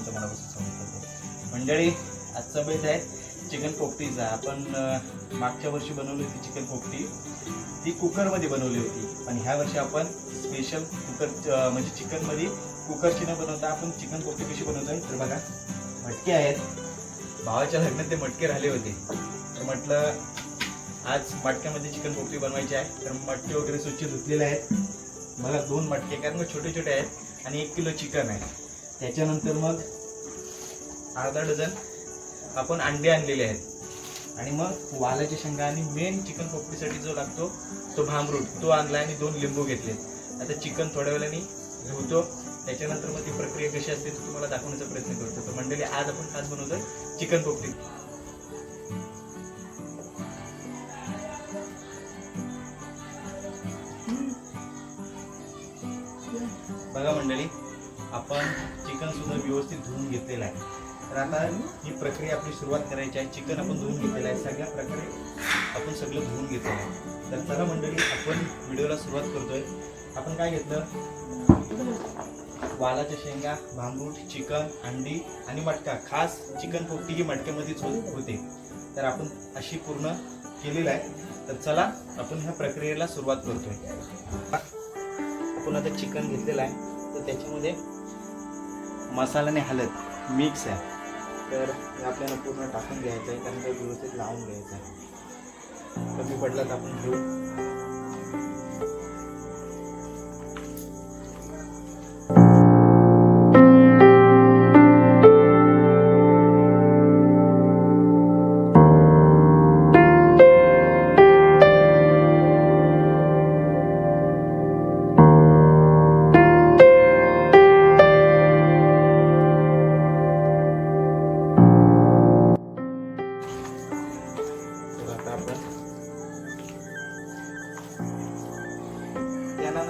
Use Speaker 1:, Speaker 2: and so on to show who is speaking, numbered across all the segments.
Speaker 1: गडगे मनापासून स्वागत करतो मंडळी आजचा बेत आहे चिकन पोपटीचा आपण मागच्या वर्षी बनवली होती चिकन पोपटी ती कुकरमध्ये बनवली होती. पण ह्या वर्षी आपण स्पेशल कुकर म्हणजे चिकनमध्ये कुकरची न बनवता आपण चिकन पोपटी कशी बनवतोय? तर बघा मटके आहेत. भावाच्या लग्नात ते मटके राहिले होते. तर म्हटलं आज मटक्यामध्ये चिकन पोपटी बनवायची आहे. तर मटके वगैरे स्वच्छ धुतलेले आहेत. मला दोन मटके कारण मग छोटे छोटे आहेत. आणि एक किलो चिकन आहे. त्याच्यानंतर मग अर्धा डझन आपण अंडे आणलेले आहेत. आणि मग वालाच्या शेंगा आणि मेन चिकन पोपटीसाठी जो लागतो तो भांबरूट तो आणला आणि दोन लिंबू घेतले. आता चिकन थोड्या वेळाने धुतो. त्याच्यानंतर मग ती प्रक्रिया कशी असते तो तुम्हाला दाखवण्याचा प्रयत्न करतो. तर मंडळी आज आपण खास बनवतोय चिकन पोपटी. बघा मंडळी आपण चिकन सुद्धा व्यवस्थित धुवून घेतलेलं आहे. तर आता ही प्रक्रिया आपली सुरुवात करायची आहे. चिकन आपण धुवून घेतलेलं आहे. सगळ्या प्रकारे आपण सगळं धुवून घेतलेलं आहे. तर चला मंडळी आपण व्हिडिओला सुरुवात करतोय. आपण काय घेतलं? वालाच्या शेंगा भांबूट चिकन अंडी आणि मटका. खास चिकन पोपटी ही मटक्यामध्येच हो-, होते. तर आपण अशी पूर्ण केलेलं आहे. तर चला आपण ह्या प्रक्रियेला सुरुवात करतोय. आपण आता चिकन घेतलेलं आहे. तर त्याच्यामध्ये मसाला आणि हळद मिक्स आहे. तर हे आपल्याला पूर्ण टाकून घ्यायचं आहे कारण ते व्यवस्थित लावून घ्यायचं आहे. कमी पडला तर आपण घेऊ.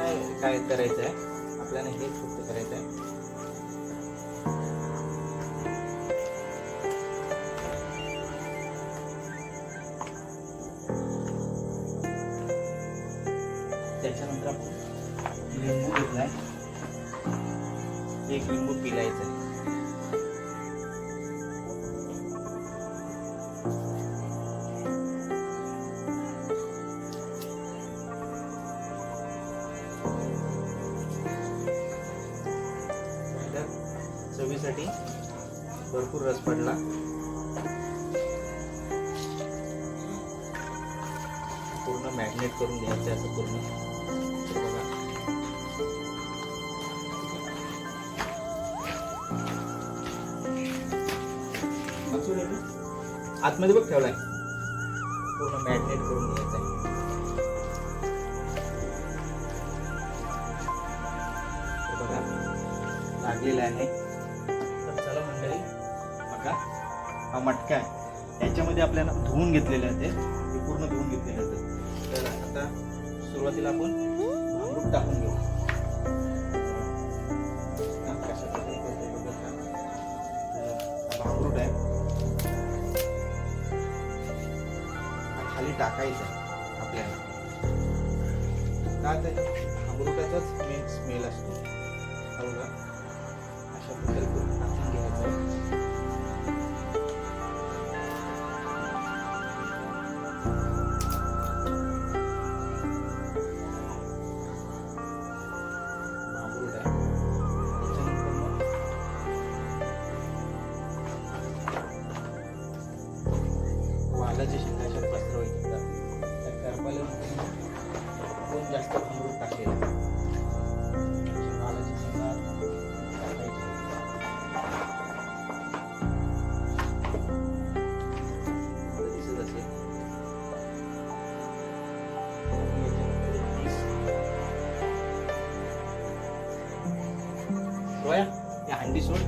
Speaker 1: नाही काय करायचं आहे आपल्याला हेच फक्त करायचं आहे आतमध्ये बघ ठेवलाय. पूर्ण मॅरिनेट करून घ्यायचं आहे. बघा लागलेला आहे. तर चला मंडळी बघा हा मटका आहे. याच्यामध्ये आपल्याला धुवून घेतलेले आहे ते. पूर्ण धुवून घेतलेले आहे तर आता सुरुवातीला आपण ग्रुप टाकून घेऊ. हा, आहे. खाली टाकायचं आपल्याला. का तर भांबरूटाचाच मेन स्मेल असतो. अशा प्रकारे करून टाकून घ्यायचं. या हंडी सोड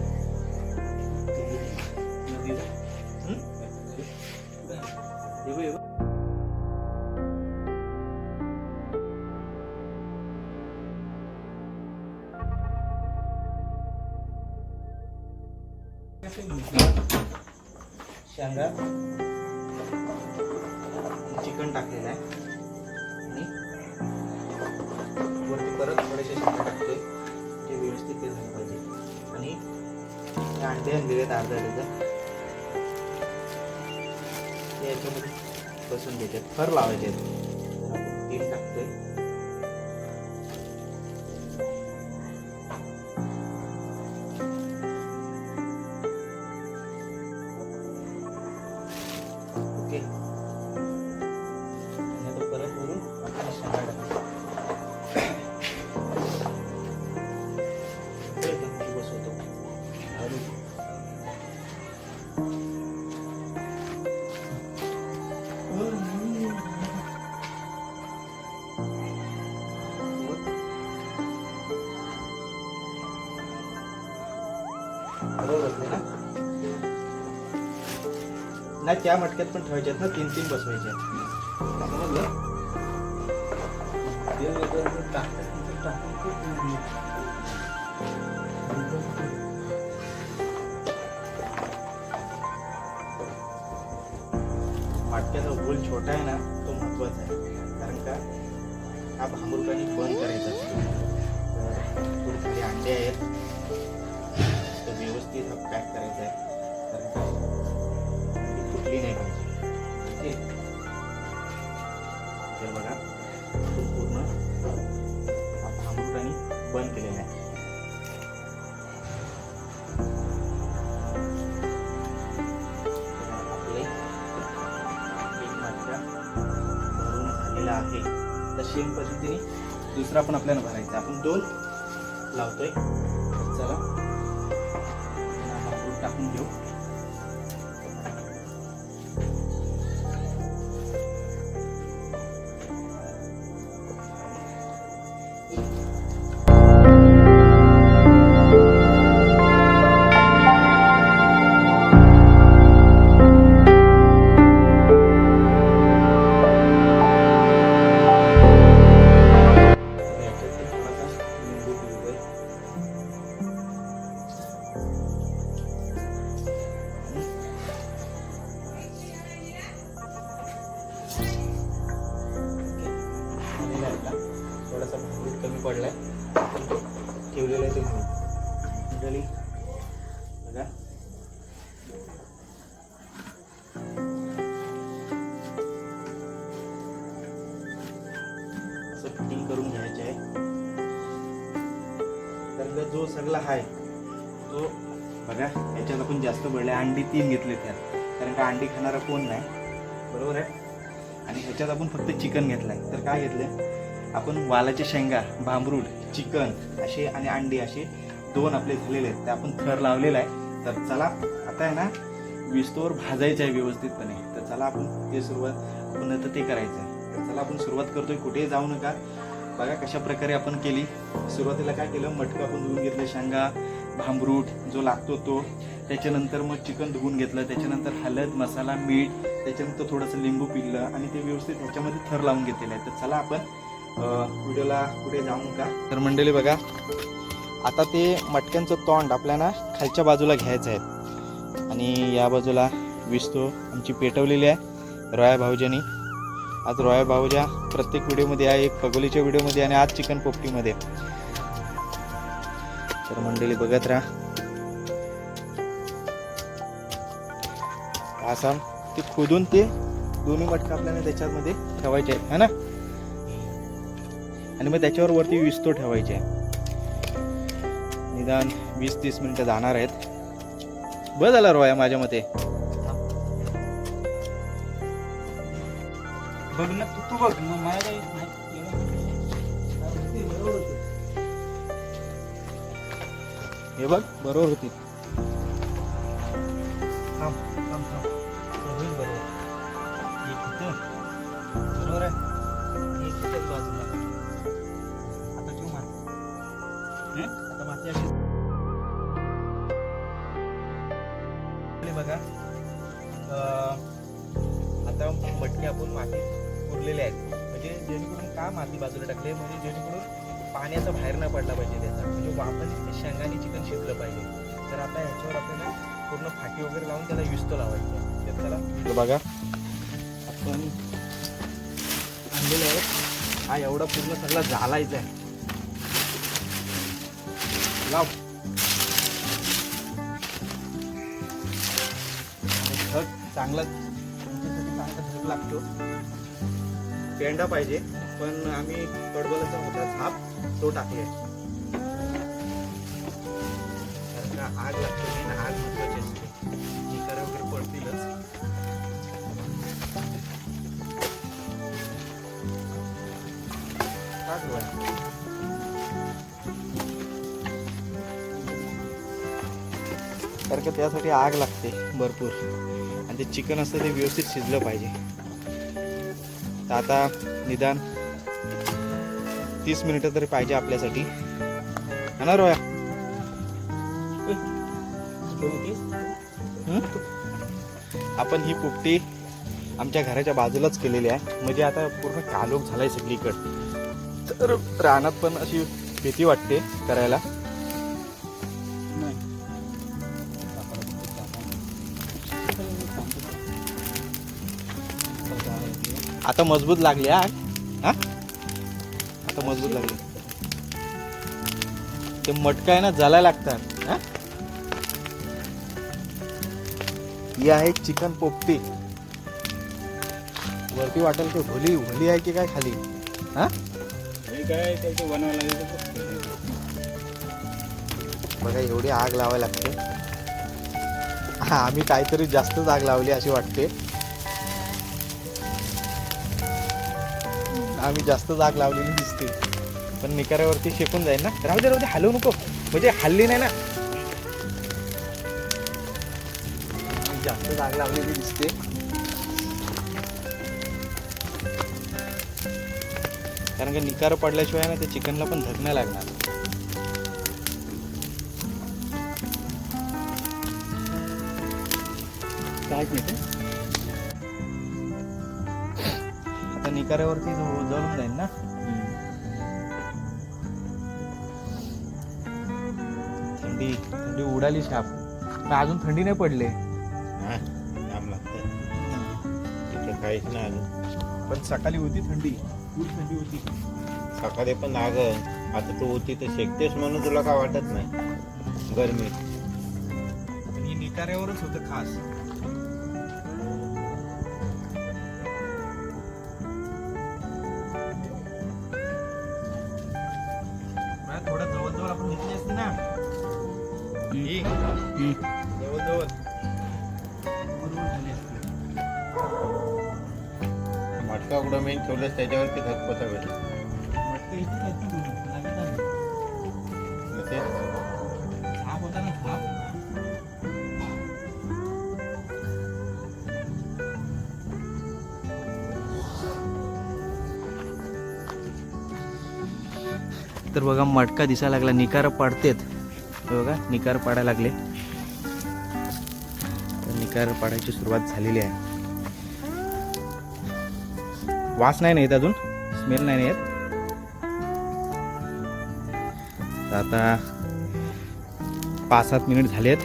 Speaker 1: नदीला हं? हे बघ, हे हे अंडे आणलेले अर्धा डझन. याच्यामध्ये बसून घ्यायचे फर लावायचे आहेत. तीन टाकतोय. नाही त्या मटक्यात पण ठेवायच्यात ना तीन तीन बसवायच्या मटक्याचा गोल छोटा आहे ना तो महत्त्वाचा आहे. कारण का हा भांबुरकाने बंद करायचा असतो. तर थोडी अंडे आहेत. तो व्यवस्थित हा पॅक करायचा आहे. ती नाही पाहिजे ओके तर बघा पूर्ण हा भांबुरकाने बंद केलेलं आहे. आहे. तर सेम पद्धतीने दुसरा पण आपल्याला भरायचा आपण दोन लावतोय. चला टाकून घेऊ. आहे. तो बघा याच्यात आपण जास्त बळले अंडी तीन घेतले त्यात कारण का अंडी खाणारा कोण नाही? बरोबर आहे? आणि ह्याच्यात आपण फक्त चिकन घेतलंय. तर काय घेतलंय? आपण वालाचे शेंगा भांबरूड चिकन असे आणि अंडी असे दोन आपले झालेले आहेत. ते आपण थर लावलेला आहे. तर चला आता आहे ना विस्तोवर भाजायचं आहे व्यवस्थितपणे. तर चला आपण ते सुरुवात आपण आता ते करायचं आहे. तर चला आपण सुरुवात करतोय. कुठेही जाऊ नका. बघा कशा प्रकारे आपण केली. सुरुवातीला काय केलं मटकं आपण धुवून घेतलं शेंगा भांबरूट जो लागतो तो. त्याच्यानंतर मग चिकन धुवून घेतलं. त्याच्यानंतर हळद मसाला मीठ त्याच्यानंतर थोडंसं लिंबू पिळलं आणि ते व्यवस्थित ह्याच्यामध्ये थर लावून घेतलेलं आहे. तर चला आपण व्हिडिओला पुढे जाऊ का? तर मंडळी बघा आता ते मटक्यांचं तोंड आपल्याला खालच्या बाजूला घ्यायचं आहे. आणि या बाजूला विस्तो आमची पेटवलेली आहे रॉया भाऊजानी. आज रॉया भाऊजा प्रत्येक व्हिडिओमध्ये आहे एक पगोलीच्या व्हिडिओमध्ये आणि आज चिकन पोपटीमध्ये. तर मंडळी बघत राहा. असा ते खोदून ते दोन्ही मटका आपल्याला त्याच्यामध्ये ठेवायचे आहे है ना? आणि मग त्याच्यावर वरती विस्तो ठेवायचे आहे निदान वीस तीस मिनिटं जाणार आहेत. बरं झाला रोया माझ्या मते. बघ ना तू तू बघ मग मला काही माहित- नाही. बरोबर होते. हे बघ बरोबर होती. थांब थांब थांब. हे होईल बरोबर एक इथं बरोबर आहे. एक इथंच बाजूला आता ठेव माती हं? आता माती अशी इकडे बघा. अं, आता मटके आपण मातीत पुरलेले आहेत. म्हणजे जेणेकरून का माती बाजूला टाकले म्हणजे जेणेकरून पाण्याचा बाहेर न पडला पाहिजे त्याचा. म्हणजे वापस शेंगाने चिकन शिजलं पाहिजे. तर आता ह्याच्यावर आपल्याला पूर्ण फाटी वगैरे लावून त्याला विस्तो लावायचं तर त्याला बघा. आपण आणलेलं आहे. हा एवढा पूर्ण सगळा झालायचा आहे. लाव. धग चांगला तुमच्यासाठी चांगला लागतो. पेंडा पाहिजे पण आम्ही कडबलाचा मोठा झाप तो टाकले आग लागते नाही ना आग म्हणजे महत्वाची असते वगैरे पडतीलच. कारण का त्यासाठी आग लागते भरपूर. आणि ते चिकन असतं ते व्यवस्थित शिजलं पाहिजे. तर आता निदान तीस मिनिटं तरी पाहिजे आपल्यासाठी. है ना रोया? हं? आपण ही पोपटी आमच्या घराच्या बाजूलाच केलेली आहे. म्हणजे आता पूर्ण कालोख झालाय सगळीकडे. तर रानात पण अशी भीती वाटते करायला. आता मजबूत लागली हा? आग? हा? आता मजबूत लागली. ते मटका आहे ना जलायला लागतात हा? ही आहे चिकन पोपटी. वरती वाटेल ते भोली भोली आहे की काय खाली? हा?
Speaker 2: काय बनवायला लागेल
Speaker 1: बघा एवढी आग लावायला लागते. आम्ही काहीतरी जास्तच आग लावली अशी वाटते. आम्ही जास्तच आग लावलेली दिसते. पण निकाऱ्यावरती शेकून जाईल ना? राहू दे राहू दे हलवू नको. म्हणजे हल्ली नाही ना. जास्त जास्तच आग लावलेली दिसते. कारण का निकार पडल्याशिवाय ना ते चिकनला पण धकण्या नाही लागणार.
Speaker 2: काय माहिती
Speaker 1: जो- जळून जाईल ना? थंडी थंडी उडाली शाप. पण अजून थंडी नाही पडले.
Speaker 2: काहीच नाही अजून.
Speaker 1: पण सकाळी होती थंडी. खूप थंडी होती.
Speaker 2: सकाळी पण आग. आता तू होती तर शेकतेस म्हणून तुला काय वाटत नाही? गरमी.
Speaker 1: ही निकाऱ्यावरच होतं खास.
Speaker 2: कुठं त्याच्यावरती धगपता
Speaker 1: बसावेल तर बघा मटका दिसायला लागला. निकार पाडतेत. बघा निकार पाडायला लागले. तर निकार पाडायची सुरुवात झालेली आहे. वास नाही ना येत अजून. स्मेल नाही येत. तर आता पाच सात मिनिट झालेत.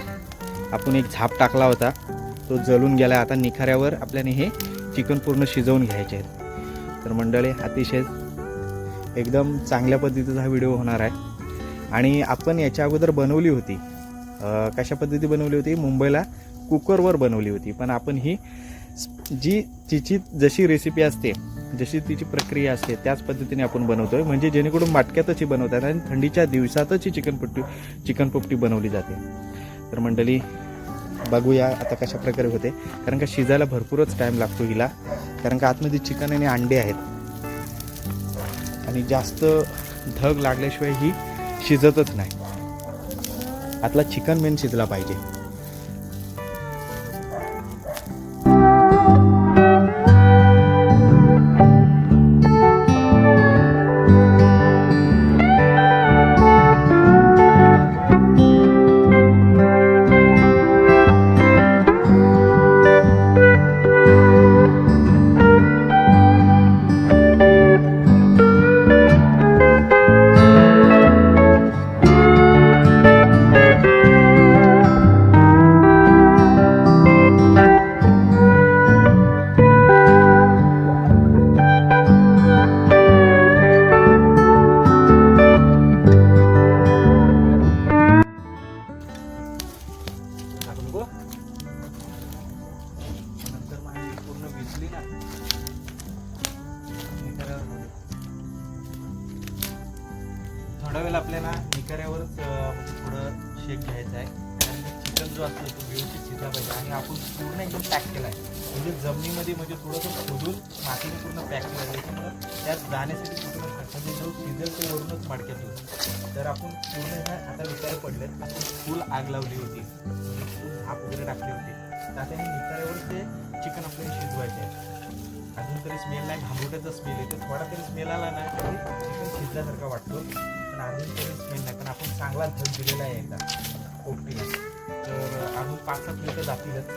Speaker 1: आपण एक झाप टाकला होता. तो जळून गेला. आता निखाऱ्यावर आपल्याने हे चिकन पूर्ण शिजवून घ्यायचे आहेत. तर मंडळी अतिशय एकदम चांगल्या पद्धतीचा हा व्हिडिओ होणार आहे. आणि आपण याच्या अगोदर बनवली होती. कशा पद्धती बनवली होती? मुंबईला कुकरवर बनवली होती. पण आपण ही जी तिची जशी रेसिपी असते जशी तिची प्रक्रिया असते त्याच पद्धतीने आपण बनवतोय. म्हणजे जेणेकरून माटक्यातच ही बनवतात आणि थंडीच्या दिवसातच ही चिकन पट्टी चिकन पोपटी बनवली जाते. तर मंडळी बघूया आता कशा प्रकारे होते. कारण का शिजायला भरपूरच टाईम लागतो हिला. कारण का आतमध्ये चिकन आणि अंडे आहेत. आणि जास्त धग लागल्याशिवाय ही शिजतच नाही. आतला चिकन मेन शिजला पाहिजे. थोडा वेळ आपल्याला निकाऱ्यावरच म्हणजे थोडं शेक घ्यायचा आहे. कारण चिकन जो असतो तो व्यवस्थित शिजला पाहिजे आणि आपण पूर्ण एकदम पॅक केला आहे. म्हणजे जमिनीमध्ये म्हणजे थोडंसं खोदून मातीने पूर्ण पॅक केला आहे. त्याच्यामुळं त्यात जाण्यासाठी कुठं म्हणजे जो शिजल तो वरूनच मडक्यात होतो तर आपण पूर्ण आता विचार पडले आपण फुल आग लावली होती. म्हणजे वगैरे टाकली होती. तर आता हे निकाऱ्यावर ते चिकन आपल्याला शिजवायचे आहे. अजून तरी स्मेल नाही. घांबुट्याचा स्मेल येतो थोडा तरी स्मेल आला ना तरी चिकन शिजल्यासारखा वाटतो. तरी स्मेल नाही पण आपण चांगला दिलेला आहे एकदा. पोपटीला. तर अजून पाच सात मिनिटं जातीलच.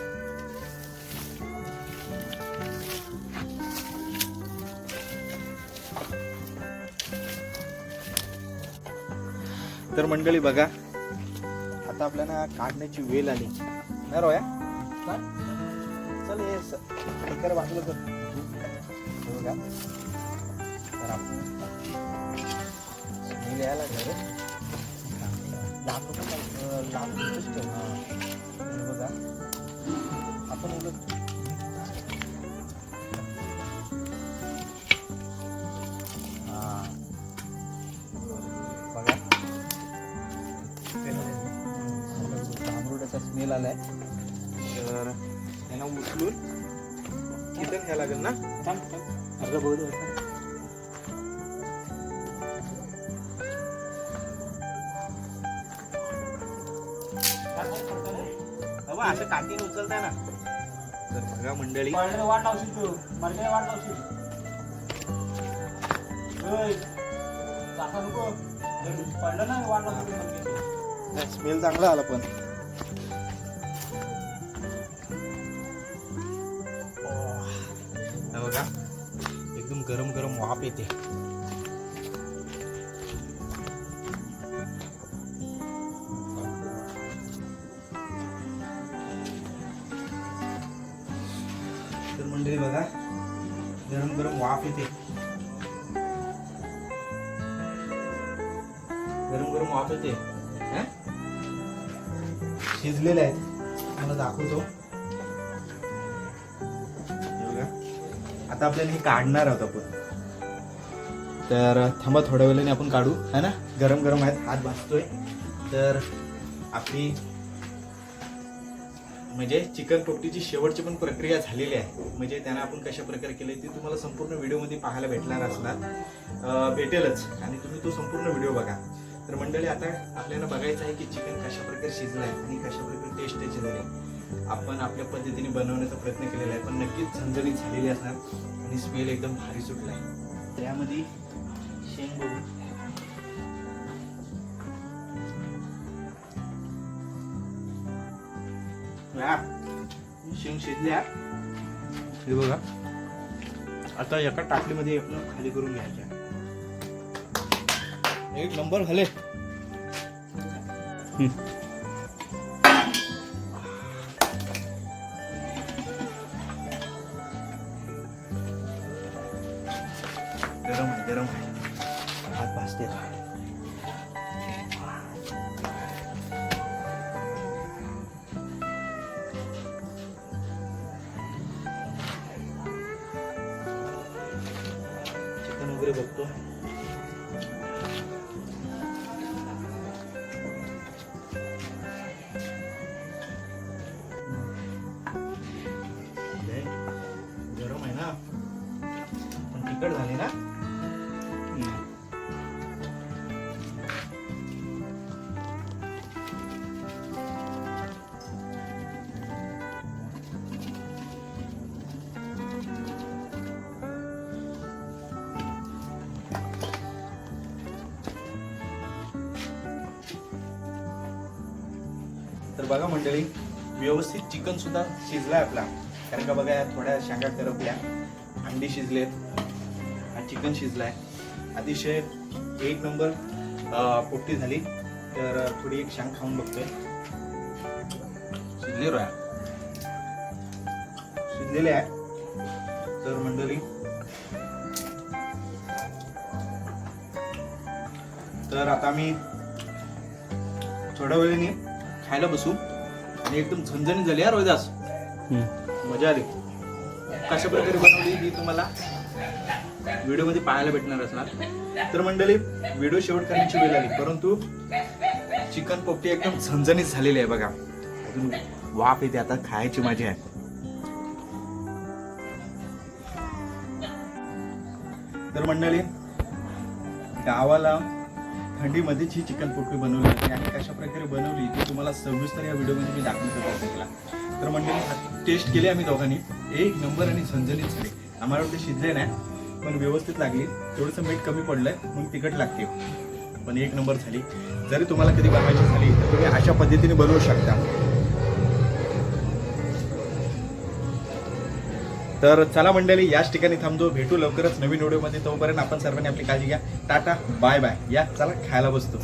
Speaker 1: तर मंडळी बघा आता आपल्याला काढण्याची वेळ आली. नाही रोया? चल हे बाजूला हे बघा. तर आपण यायला लागला रे. लांब नको लांब बघा. आपण उलट स्मेल आलाय. तर यांना उचलून किचन घ्यायला लागेल ना? थांब थांब. अर्धा बोर्ड असं काठीने उचलताय ना. तर बघा मंडळी.
Speaker 3: वाट लावशील तू. वाट लावशील. नको. पडलं ना वाट लावशील.
Speaker 1: स्मेल चांगला आला पण. हे बघा एकदम गरम गरम वाफ येते. गरम गरम वाफ येते. गरम गरम वाफ येते. शिजलेले आहेत. मला दाखवतो. आता आपल्याला हे काढणार आहोत आपण. तर थांबा थोड्या वेळाने आपण काढू. है ना? गरम गरम आहेत. हात भाजतोय. तर आपली म्हणजे चिकन पोपटीची शेवटची पण प्रक्रिया झालेली आहे. म्हणजे त्यांना आपण कशा प्रकारे केले ती तुम्हाला संपूर्ण व्हिडिओमध्ये पाहायला भेटणार असणार. भेटेलच. आणि तुम्ही तो संपूर्ण व्हिडिओ बघा. तर मंडळी आता आपल्याला बघायचं आहे की चिकन कशा प्रकारे शिजलं आहे आणि कशा प्रकारे टेस्ट त्याची झाली आपण आपल्या पद्धतीने बनवण्याचा प्रयत्न केलेला आहे पण नक्कीच झणझणीत झालेली असणार आणि स्मेल एकदम भारी सुटला आहे त्यामध्ये शेंग शिजल्या हे बघा. आता एका टाकलीमध्ये आपण खाली करून घ्यायच्या एक नंबर झाले बघतो बघा मंडळी व्यवस्थित चिकन सुद्धा शिजलाय आपला. कारण का बघा या थोड्या शेंगा करपल्या अंडी शिजलेत हा चिकन शिजलाय. अतिशय एक नंबर पोट्टी झाली. तर थोडी एक शांग खाऊन बघतोय. शिजले रोया. शिजलेले आहे. तर मंडळी तर आता मी थोड्या वेळाने खायला बसू. आणि एकदम झणझणीत झाली यार रोहिदास. मजा आली. कशा प्रकारे बनवली ही तुम्हाला व्हिडिओमध्ये पाहायला भेटणार असणार. तर मंडळी व्हिडिओ शेवट करण्याची वेळ आली परंतु चिकन पोपटी एकदम झणझणीत झालेली आहे बघा. अजून वाफ येते आता खायची मजा आहे. तर मंडळी गावाला थंडीमध्येच ही चिकन पोपटी बनवली होती आणि कशा प्रकारे बनवली ती तुम्हाला सविस्तर या व्हिडिओमध्ये मी दाखवतो प्रत्येकाला तर मंडळी टेस्ट केली आम्ही दोघांनी. एक नंबर आणि झंझणीत झाली. आम्हाला ते शिजले नाही पण व्यवस्थित लागली. थोडंसं मीठ कमी पडलंय मग तिखट लागते. पण एक नंबर झाली. जरी तुम्हाला कधी बनवायची झाली तर तुम्ही अशा पद्धतीने बनवू शकता. तर चला मंडळी याच ठिकाणी थांबतो. भेटू लवकरच नवीन व्हिडिओमध्ये. तोपर्यंत आपण सर्वांनी आपली काळजी घ्या. Tata bye bye. या चला खायला बसतो.